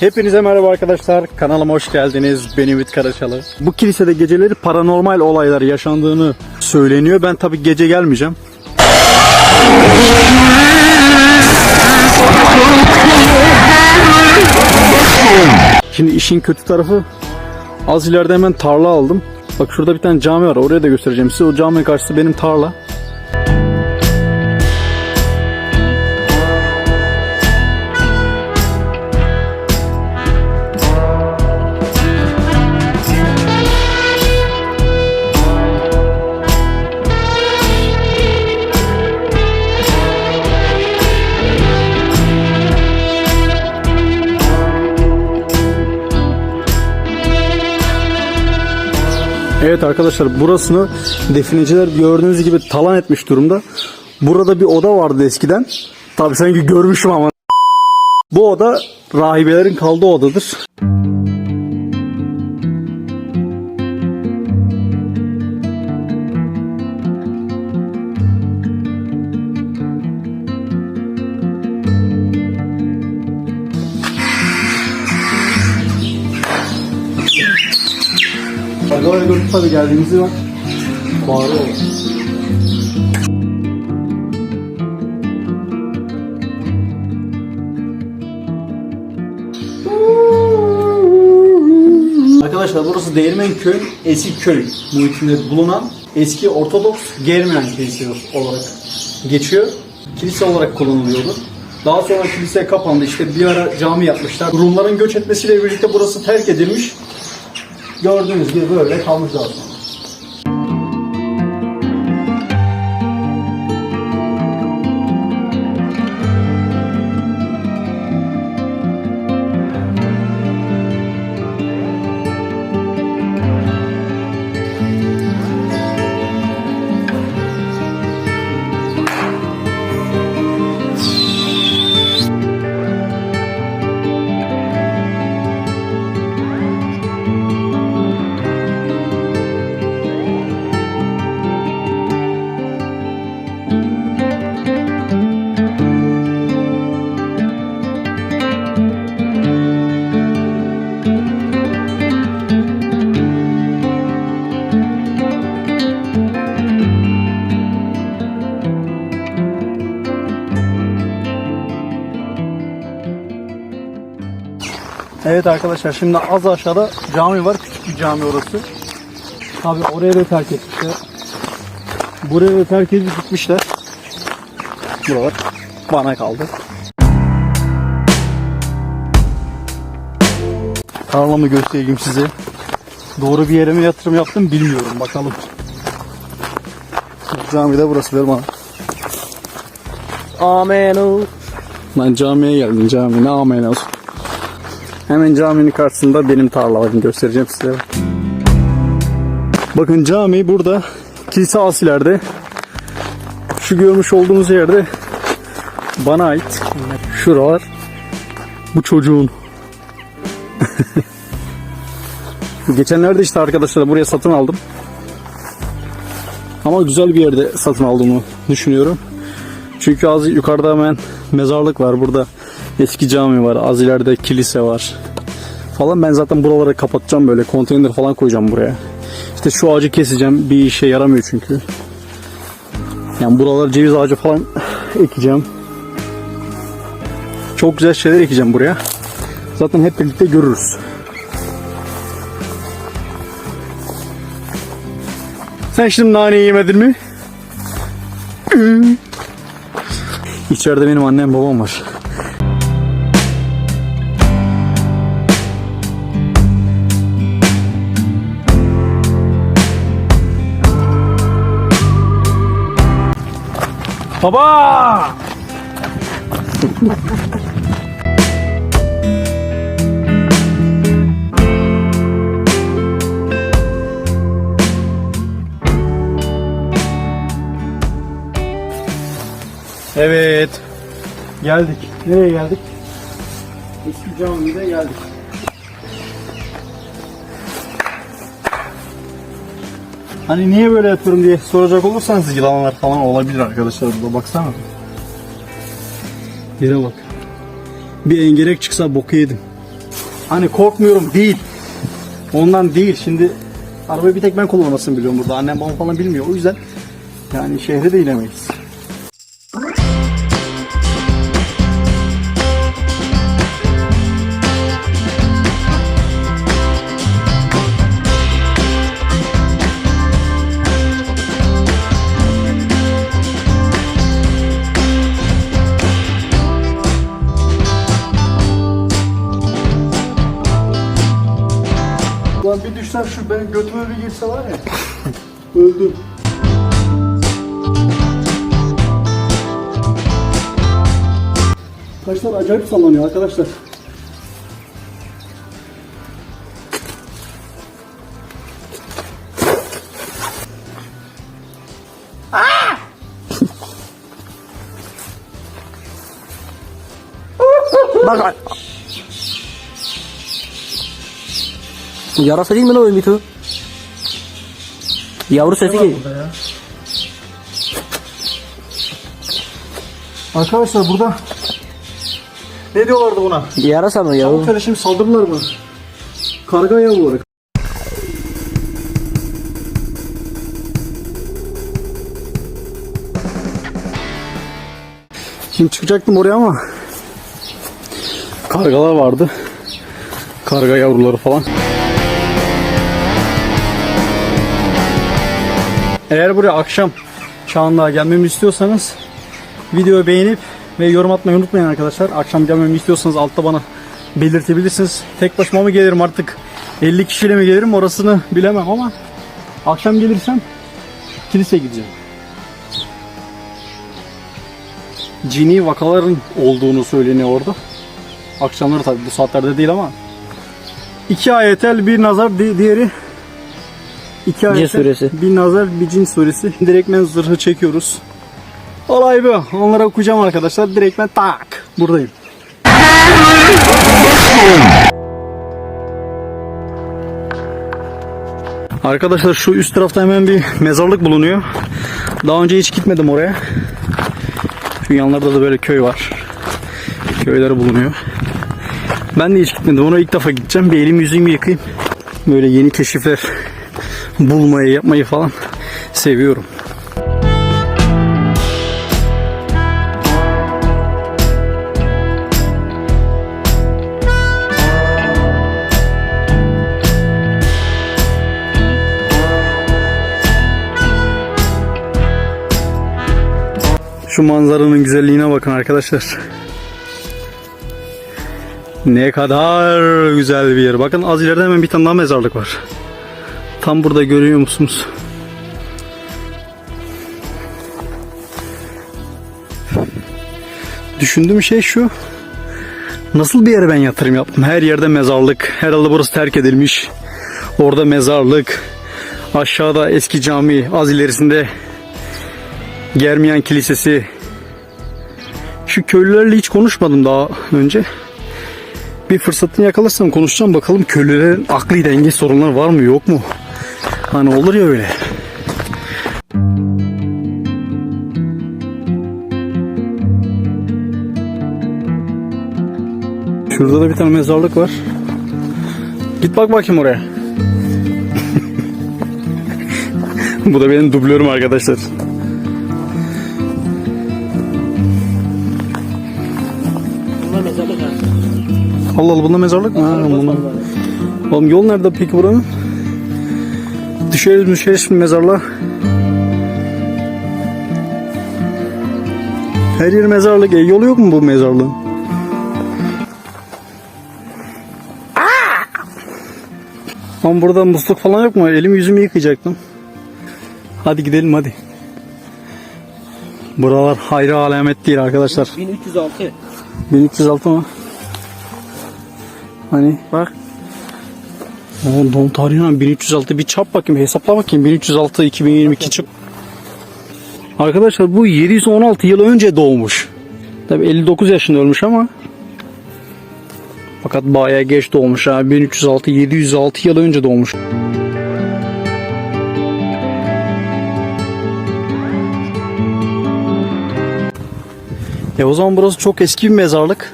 Hepinize merhaba arkadaşlar. Kanalıma hoş geldiniz. Ben Ümit Karaçalı. Bu kilisede geceleri paranormal olaylar yaşandığını söyleniyor. Ben tabi gece gelmeyeceğim. Şimdi işin kötü tarafı az ileride hemen tarla aldım. Bak şurada bir tane cami var. Oraya da göstereceğim size. O caminin karşısı benim tarla. Evet arkadaşlar burasını defineciler gördüğünüz gibi talan etmiş durumda. Burada bir oda vardı eskiden. Tabi sanki görmüşüm ama. Bu oda rahibelerin kaldığı odadır. Oraya gördük tabi geldiğimizi bak. Bağırıyor. Arkadaşlar burası Değirmenköy eski köy muhitinde bulunan eski Ortodoks Germen Kilisesi olarak geçiyor. Kilise olarak kullanılıyordu. Daha sonra kilise kapandı. İşte bir ara cami yapmışlar. Rumların göç etmesiyle birlikte burası terk edilmiş. Gördüğünüz gibi böyle kalmış zaten. Evet arkadaşlar şimdi az aşağıda cami var. Küçük bir cami orası. Tabi oraya da terk etmişler. Buraya da terk edip gitmişler. Buralar bana kaldı. Tarlamı göstereyim size. Doğru bir yere mi yatırım yaptım bilmiyorum. Bakalım. Cami de burası ver bana. Amen. Lan camiye geldim cami. Ne amen olsun. Hemen caminin karşısında benim tarlalarımı göstereceğim size. Bakın cami burada. Kilise asilerde. Şu görmüş olduğunuz yerde bana ait. Şuralar bu çocuğun. Geçenlerde işte arkadaşlar buraya satın aldım. Ama güzel bir yerde satın aldığımı düşünüyorum. Çünkü az yukarıda hemen mezarlık var. Burada eski cami var. Az ileride kilise var. Falan ben zaten buraları kapatacağım böyle. Konteyner falan koyacağım buraya. İşte şu ağacı keseceğim. Bir işe yaramıyor çünkü. Yani buralara ceviz ağacı falan ekeceğim. Çok güzel şeyler ekeceğim buraya. Zaten hep birlikte görürüz. Sen şimdi nane yemedin mi? İçeride benim annem babam var. Baba! Evet. Geldik. Nereye geldik? Eski camide geldik. Hani niye böyle yapıyorum diye soracak olursanız yılanlar falan olabilir arkadaşlar burada baksana. Yere bak. Bir engerek çıksa boku yedim. Hani korkmuyorum değil. Ondan değil. Şimdi arabayı bir tek ben kullanmasını biliyorum burada. Annem babam falan bilmiyor. O yüzden yani şehre de inemeyiz. Düşsem şu benim götüme bir girse var ya. Öldüm. Taşlar acayip sallanıyor arkadaşlar. Bak. Yarasa değil mi lan o Ümit o? Yavru sesi. Arkadaşlar burada ne diyorlardı buna? Yarasa mı yavru? Tavuk şimdi saldırırlar mı? Karga yavruları. Şimdi çıkacaktım oraya ama kargalar vardı. Karga yavruları falan. Eğer buraya akşam çağında gelmemi istiyorsanız videoyu beğenip ve yorum atmayı unutmayın arkadaşlar. Akşam gelmemi istiyorsanız altta bana belirtebilirsiniz. Tek başıma mı gelirim artık 50 kişiyle mi gelirim orasını bilemem ama akşam gelirsem kiliseye gideceğim. Cini vakaların olduğunu söyleniyor orada. Akşamları tabii bu saatlerde değil ama iki ayetel bir nazar di- diğeri iki ayetel suresi. bir nazar bir cin suresi. Direktmen zırhı çekiyoruz. Olay bu. Onlara okuyacağım arkadaşlar. Direktmen tak. Buradayım. Arkadaşlar şu üst tarafta hemen bir mezarlık bulunuyor. Daha önce hiç gitmedim oraya. Şu yanlarda da böyle köy var. Köyler bulunuyor. Ben de hiç gitmedim. Ona ilk defa gideceğim. Bir elimi yüzümü yıkayayım. Böyle yeni keşifler bulmayı, yapmayı falan seviyorum. Şu manzaranın güzelliğine bakın arkadaşlar. Ne kadar güzel bir yer. Bakın az ileride hemen bir tane daha mezarlık var. Tam burada görüyor musunuz? Düşündüğüm şey şu. Nasıl bir yere ben yatırım yaptım? Her yerde mezarlık. Herhalde burası terk edilmiş. Orada mezarlık. Aşağıda eski cami. Az ilerisinde Germiyan Kilisesi. Şu köylülerle hiç konuşmadım daha önce. Bir fırsatını yakalarsam konuşacağım bakalım köylülerin akli denge sorunları var mı yok mu? Hani olur ya öyle. Şurada da bir tane mezarlık var. Git bak bakayım oraya. Bu da benim dublörüm arkadaşlar. Allah Allah bunda mezarlık mı? Ha, bunda. Oğlum yol nerede peki buranın? Düşeriz düşeriz şimdi mezarlığa. Her yer mezarlık. E, yolu yok mu bu mezarlığın? Ama burada musluk falan yok mu? Elimi yüzümü yıkayacaktım. Hadi gidelim hadi. Buralar hayra alamet değil arkadaşlar. 1306. 1306 mı? Hani bak. Doğum tarihi 1306 bir çap bakayım hesapla bakayım 1306 2022 çık. Arkadaşlar bu 716 yıl önce doğmuş. Tabi 59 yaşında ölmüş ama fakat bayağı geç doğmuş ha 1306 706 yıl önce doğmuş. E o zaman burası çok eski bir mezarlık.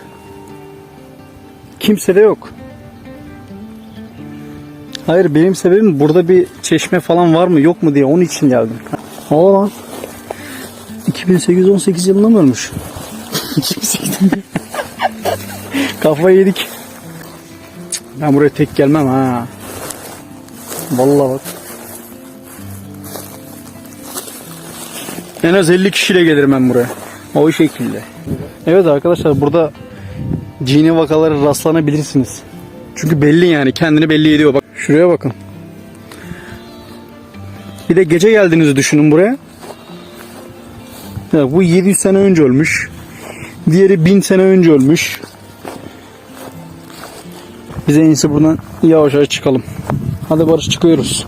Kimse de yok. Hayır benim sebebim burada bir çeşme falan var mı yok mu diye onun için geldim. O lan. 2818 yılında mı ölmüş? 2008. Kafayı yedik. Ben buraya tek gelmem ha. Vallahi bak. En az 50 kişiyle gelirim ben buraya. O şekilde. Evet arkadaşlar burada cini vakalara rastlanabilirsiniz. Çünkü belli yani kendini belli ediyor. Bak şuraya bakın. Bir de gece geldiğinizi düşünün buraya. Ya bu 700 sene önce ölmüş. Diğeri 1000 sene önce ölmüş. Biz en iyisi buradan yavaş yavaş çıkalım. Hadi Barış çıkıyoruz.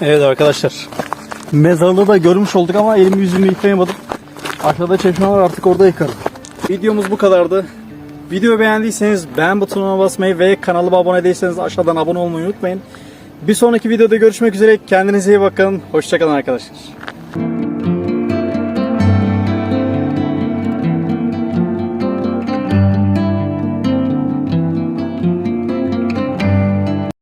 Evet arkadaşlar. Mezarlığı da görmüş olduk ama elimi yüzümü yıkayamadım. Aşağıda çeşme var artık orada yıkarım. Videomuz bu kadardı. Videoyu beğendiyseniz beğen butonuna basmayı ve kanalıma abone değilseniz aşağıdan abone olmayı unutmayın. Bir sonraki videoda görüşmek üzere. Kendinize iyi bakın. Hoşçakalın arkadaşlar.